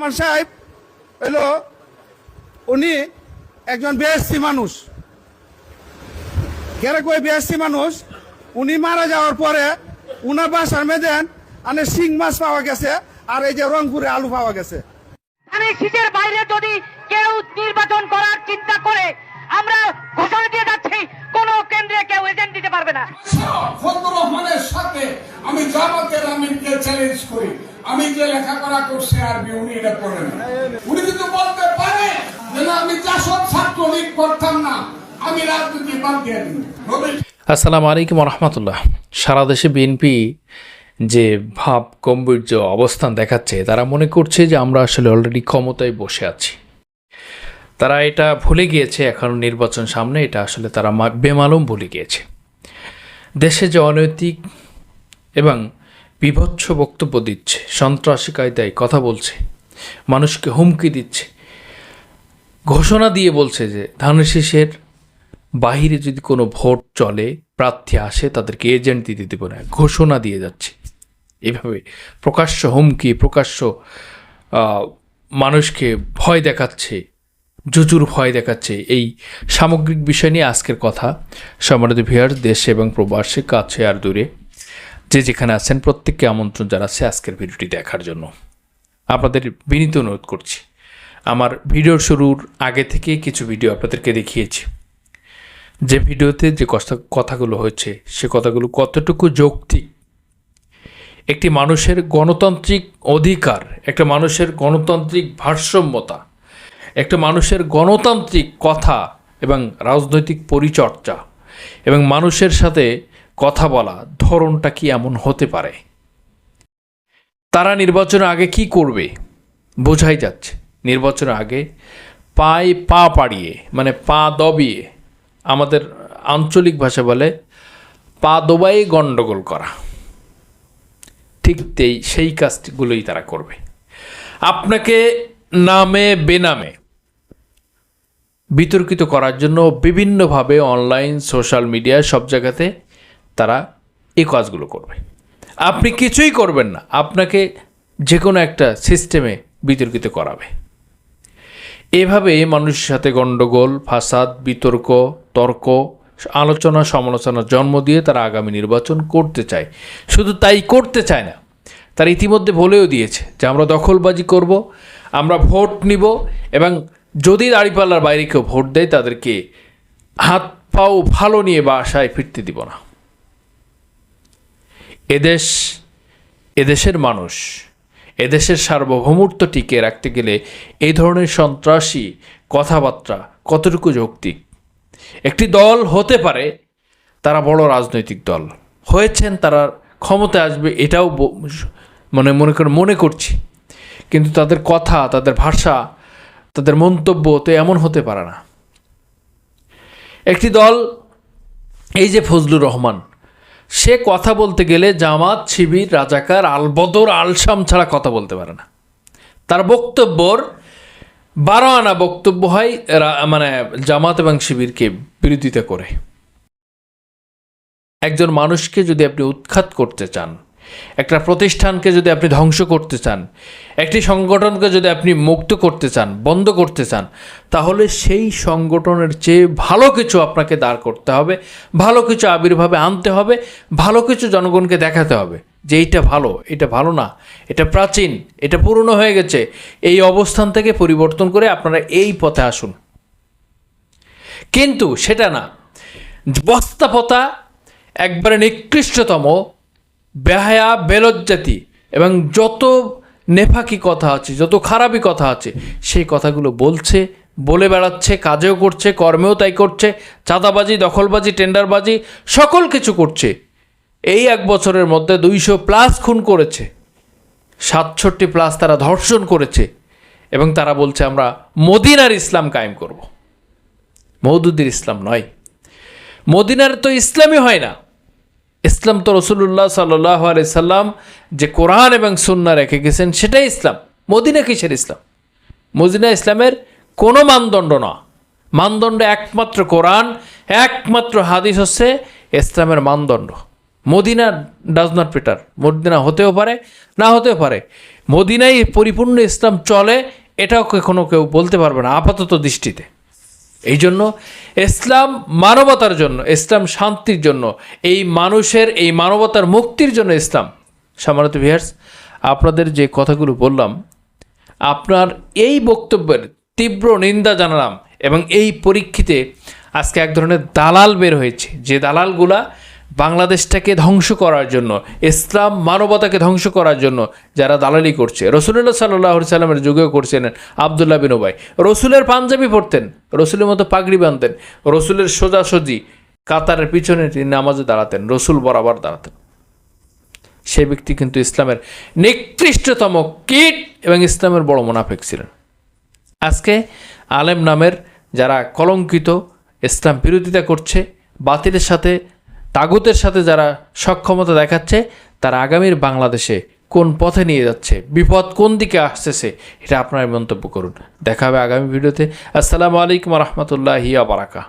রহমান সাহেব হলো উনি একজন বিএসসি মানুষ। কেরে কই বিএসসি মানুষ উনি মারা যাওয়ার পরে উনার বাসার মেদেন আনে শিং মাছ পাওয়া গেছে আর এই যে রংপুরে আলু পাওয়া গেছে। আমি সিটের বাইরে যদি কেউ নির্বাচন করার চিন্তা করে আমরা ঘোষণা দিয়ে যাচ্ছি কোন কেন্দ্রে কেউ এজেন্ট দিতে পারবে না। ফজলুর রহমানের সাথে আমি জামাতের আমিনকে চ্যালেঞ্জ করি। আমি যে লেখাপড়া করছি আরবি, উনি এটা পড়েন না। উনি কিন্তু বলতে পারে যে না, আমি জাসদ ছাত্রলীগ করতাম না, আমি রাজনীতি বাদ দিয়ে রবি আসসালামু আলাইকুম রহমতুল্লাহ সারা দেশে বিএনপি যে ভাব, গম্ভীর্য, অবস্থান দেখাচ্ছে, তারা মনে করছে যে আমরা আসলে অলরেডি ক্ষমতায় বসে আছি। তারা এটা ভুলে গিয়েছে, এখন নির্বাচন সামনে, এটা আসলে তারা বেমালুম ভুলে গিয়েছে। দেশে যে অনৈতিক এবং বিভৎস বক্তব্য দিচ্ছে, সন্ত্রাসী কায়দায় কথা বলছে, মানুষকে হুমকি দিচ্ছে। ঘোষণা দিয়ে বলছে যে ধানের শীষের বাহিরে যদি কোনো ভোট চলে, প্রার্থী আসে, তাদেরকে এজেন্ট দিতে দেবো না। ঘোষণা দিয়ে যাচ্ছে। এভাবে প্রকাশ্য হুমকি, প্রকাশ্য মানুষকে ভয় দেখাচ্ছে, জুজুর ভয় দেখাচ্ছে এই সামগ্রিক বিষয় নিয়ে আজকের কথা। সম্মানিত ভিয়ার দেশে এবং প্রবাসে, কাছে আর দূরে। যে যেখানে আছেন, প্রত্যেককে আমন্ত্রণ জানাচ্ছে আজকের ভিডিওটি দেখার জন্য। আপনাদের বিনীত অনুরোধ করছি। আমার ভিডিওর শুরুর আগে থেকে কিছু ভিডিও আপনাদেরকে দেখিয়েছি। যে ভিডিওতে যে কথা কথাগুলো হয়েছে, সে কথাগুলো কতটুকু যৌক্তিক? একটি মানুষের গণতান্ত্রিক অধিকার, একটা মানুষের গণতান্ত্রিক ভারসাম্যতা, একটা মানুষের গণতান্ত্রিক কথা এবং রাজনৈতিক পরিচর্যা এবং মানুষের সাথে কথা বলা ধরনটা কি এমন হতে পারে? তারা নির্বাচনের আগে কি করবে? বোঝাই যাচ্ছে। নির্বাচনের আগে পায়ে পা পাড়িয়ে মানে পা দবিয়ে আমাদের আঞ্চলিক ভাষা বলে পা দবাই গণ্ডগোল করা। ঠিক তেই, সেই কাজগুলোই তারা করবে। আপনাকে নামে, বেনামে বিতর্কিত করার জন্য বিভিন্নভাবে অনলাইন, সোশ্যাল মিডিয়া সব জায়গাতে তারা এই কাজগুলো করবে। আপনি কিছুই করবেন না, আপনাকে যে কোনো একটা সিস্টেমে বিতর্কিত করাবে। এভাবে মানুষের সাথে গণ্ডগোল ফাসাদ, বিতর্ক, তর্ক, আলোচনা সমালোচনা জন্ম দিয়ে তারা আগামী নির্বাচন করতে চায়। শুধু তাই করতে চায় না, তারা ইতিমধ্যে বলেও দিয়েছে যে আমরা দখলবাজি করব, আমরা ভোট নিব এবং যদি দাঁড়িপাল্লার বাইরে কেউ ভোট দেয়, তাদেরকে হাত পাও ভালো নিয়ে বাসায় ফিরতে দিব না। এদেশ, এদেশের মানুষ, এদেশের সার্বভৌমত্ব টিকে রাখতে গেলে এই ধরনের সন্ত্রাসী কথাবার্তা কতটুকু যৌক্তিক? একটি দল হতে পারে, তারা বড় রাজনৈতিক দল। হয়েছেন, তারা ক্ষমতায় আসবে, এটাও মনে মনে করে, মনে করছি। কিন্তু তাদের কথা, তাদের ভাষা, তাদের মন্তব্য তো এমন হতে পারে না। একটি দল, এই যে ফজলুর রহমান সে কথা বলতে গেলে জামাত, শিবির, রাজাকার, আলবদর, আলসাম ছাড়া কথা বলতে পারে না। তার বক্তব্যর বারো আনা বক্তব্য হয় মানে জামাত এবং শিবিরকে বিরোধিতা করে। একজন মানুষকে যদি আপনি উৎখাত করতে চান একটা প্রতিষ্ঠানকে যদি আপনি ধ্বংস করতে চান, একটি সংগঠনকে যদি আপনি মুক্ত করতে চান, বন্ধ করতে চান, তাহলে সেই সংগঠনের চেয়ে ভালো কিছু আপনাকে দাঁড় করতে হবে, ভালো কিছু আবির্ভাবে আনতে হবে, ভালো কিছু জনগণকে দেখাতে হবে যে এইটা ভালো, এটা ভালো না, এটা প্রাচীন, এটা পুরনো হয়ে গেছে, এই অবস্থান থেকে পরিবর্তন করে আপনারা এই পথে আসুন। কিন্তু সেটা না। বস্তাপতা একবারে নিকৃষ্টতম বেহায়া, বেলজ্জাতি এবং যত নেফাকি কথা আছে, যত খারাপই কথা আছে, সেই কথাগুলো বলছে, বলে বেড়াচ্ছে, কাজেও করছে, কর্মেও তাই করছে, চাঁদাবাজি, দখলবাজি, টেন্ডারবাজি, সকল কিছু করছে। এই এক বছরের মধ্যে দুইশো প্লাস খুন করেছে। সাতষট্টি প্লাস তারা ধর্ষণ করেছে এবং তারা বলছে, আমরা মদিনার ইসলাম কায়েম করব। মৌদুদির ইসলাম নয়। মদিনার তো ইসলামই হয় না। ইসলাম তো রসুল্লাহ সাল্লাহ সাল্লাম যে কোরআন এবং সুন্না রেখে গেছেন, সেটাই ইসলাম। মদিনা কিসের ইসলাম? মদিনা ইসলামের কোনো মানদণ্ড না। মানদণ্ড একমাত্র কোরআন, একমাত্র হাদিস হচ্ছে ইসলামের মানদণ্ড। Medina does not better Medina হতেও পারে, না হতেও পারে। মদিনায় পরিপূর্ণ ইসলাম চলে, এটাও কখনো কেউ বলতে পারবে না, আপাতত দৃষ্টিতে। এই জন্য ইসলাম মানবতার জন্য, ইসলাম শান্তির জন্য, এই মানুষের, এই মানবতার মুক্তির জন্য ইসলাম। সামানত ভিয়ার্স আপনাদের যে কথাগুলো বললাম, আপনার এই বক্তব্যের তীব্র নিন্দা জানালাম এবং এই পরীক্ষিতে আজকে এক ধরনের দালাল বের হয়েছে। যে দালালগুলা বাংলাদেশটাকে ধ্বংস করার জন্য, ইসলাম মানবতাকে ধ্বংস করার জন্য যারা দালালি করছে। রসুল্লাহ সাল্লাহ সাল্লামের যুগেও করছিলেন আবদুল্লাহ বিন ওবাই রসুলের পাঞ্জাবি পরতেন, রসুলের মতো পাগড়ি বাঁধতেন, রসুলের সোজাসুজি কাতারের পিছনে তিনি নামাজে দাঁড়াতেন, রসুল বরাবর দাঁড়াতেন। সেই ব্যক্তি কিন্তু ইসলামের নিকৃষ্টতম কীট এবং ইসলামের বড় মুনাফেক ছিলেন। আজকে আলেম নামের যারা কলঙ্কিত, ইসলাম বিরোধিতা করছে, বাতিলের সাথে তাগুতের সাথে যারা সক্ষমতা দেখাচ্ছে, তারা আগামীর বাংলাদেশে কোন পথে নিয়ে যাচ্ছে, বিপদ কোন দিকে আসতেছে, এটা আপনার মন্তব্য করুন। দেখা হবে আগামী ভিডিওতে। আসসালামু আলাইকুম রহমতুল্লাহ আবরাকা